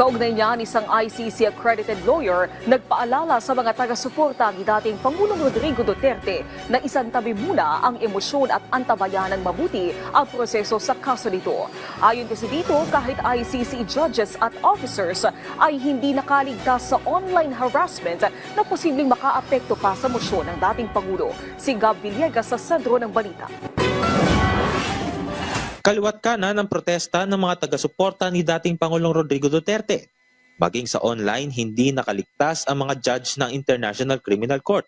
Kaugnay niyan, isang ICC-accredited lawyer nagpaalala sa mga taga-suporta ni dating Pangulong Rodrigo Duterte na isang tabi muna ang emosyon at antabayan ng mabuti ang proseso sa kaso nito. Ayon kasi dito, kahit ICC judges at officers ay hindi nakaligtas sa online harassment na posibleng makaapekto pa sa mosyon ng dating Pangulo. Si Gab Villegas sa sentro ng balita. Kaliwat kanan ang protesta ng mga taga-suporta ni dating Pangulong Rodrigo Duterte. Maging sa online, hindi nakaligtas ang mga judge ng International Criminal Court.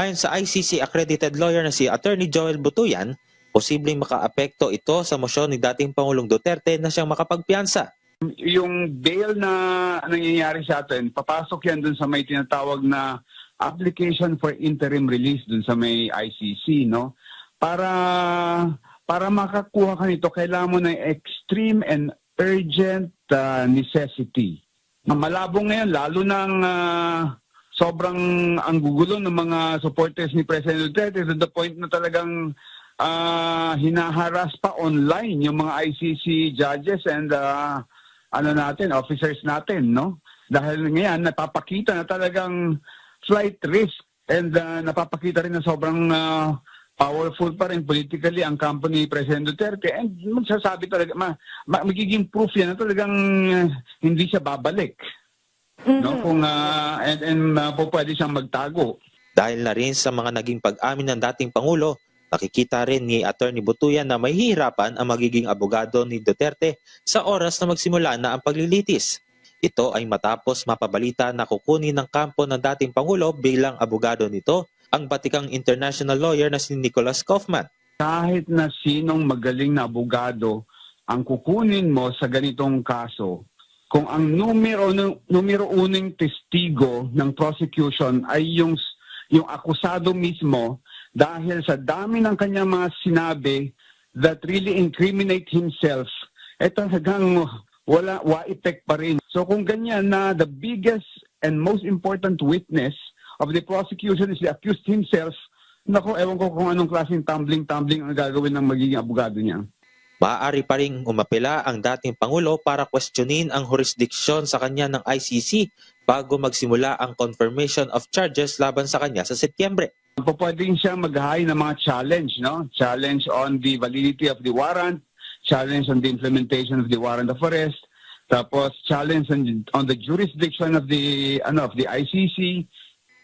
Ayon sa ICC accredited lawyer na si Attorney Joel Butuyan, posibleng makaapekto ito sa mosyon ni dating Pangulong Duterte na siyang makapagpiyansa. yung bail na nangyayari sa atin, papasok yan dun sa may tinatawag na application for interim release dun sa may ICC, no? Para para makakuha ka nito, kailangan mo ng extreme and urgent uh, necessity. Malabo ngayon, lalo ng uh, sobrang ang gugulo ng mga supporters ni President Duterte to the point na talagang ah, hinaharas pa online yung mga ICC judges and uh, ano natin, officers natin, no? Dahil ngayon, napapakita na talagang flight risk and uh, napapakita rin na sobrang uh, powerful pa rin politically ang ni President Duterte and magsasabi talaga, ma, ma- magiging proof yan na talagang uh, hindi siya babalik. No? Kung, uh, and, and uh, po pwede siyang magtago. Dahil na rin sa mga naging pag-amin ng dating Pangulo, nakikita rin ni Attorney Butuyan na may hihirapan ang magiging abogado ni Duterte sa oras na magsimula na ang paglilitis. Ito ay matapos mapabalita na kukunin ng kampo ng dating Pangulo bilang abogado nito ang batikang international lawyer na si Nicholas Kaufman. kahit na sinong magaling na abogado ang kukunin mo sa ganitong kaso, kung ang numero numero uning testigo ng prosecution ay yung yung akusado mismo dahil sa dami ng kanyang mga sinabi that really incriminate himself, eh talagang wala wa effect pa rin. So kung ganyan na the biggest and most important witness of the prosecution is the accused himself, Nako, ewan ko kung anong klaseng tumbling-tumbling ang gagawin ng magiging abogado niya. Maaari pa ring umapela ang dating Pangulo para questionin ang jurisdiction sa kanya ng ICC bago magsimula ang confirmation of charges laban sa kanya sa Setyembre. Pwedeng siya mag-high ng mga challenge, no? Challenge on the validity of the warrant, challenge on the implementation of the warrant of arrest, tapos challenge on, on the jurisdiction of the ano of the ICC.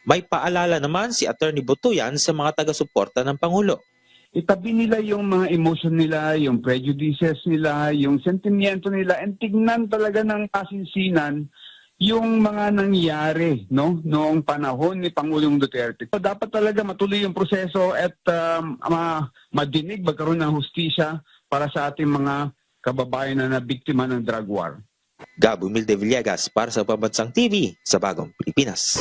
May paalala naman si Attorney Butuyan sa mga taga-suporta ng Pangulo. Itabi nila yung mga emotion nila, yung prejudices nila, yung sentimiento nila, and tignan talaga ng kasinsinan yung mga nangyari no noong panahon ni Pangulong Duterte. So, dapat talaga matuloy yung proseso at um, ma- madinig magkaroon ng hustisya para sa ating mga kababayan na nabiktima ng drug war. Gabo Milde Villegas para sa Pambansang TV sa Bagong Pilipinas.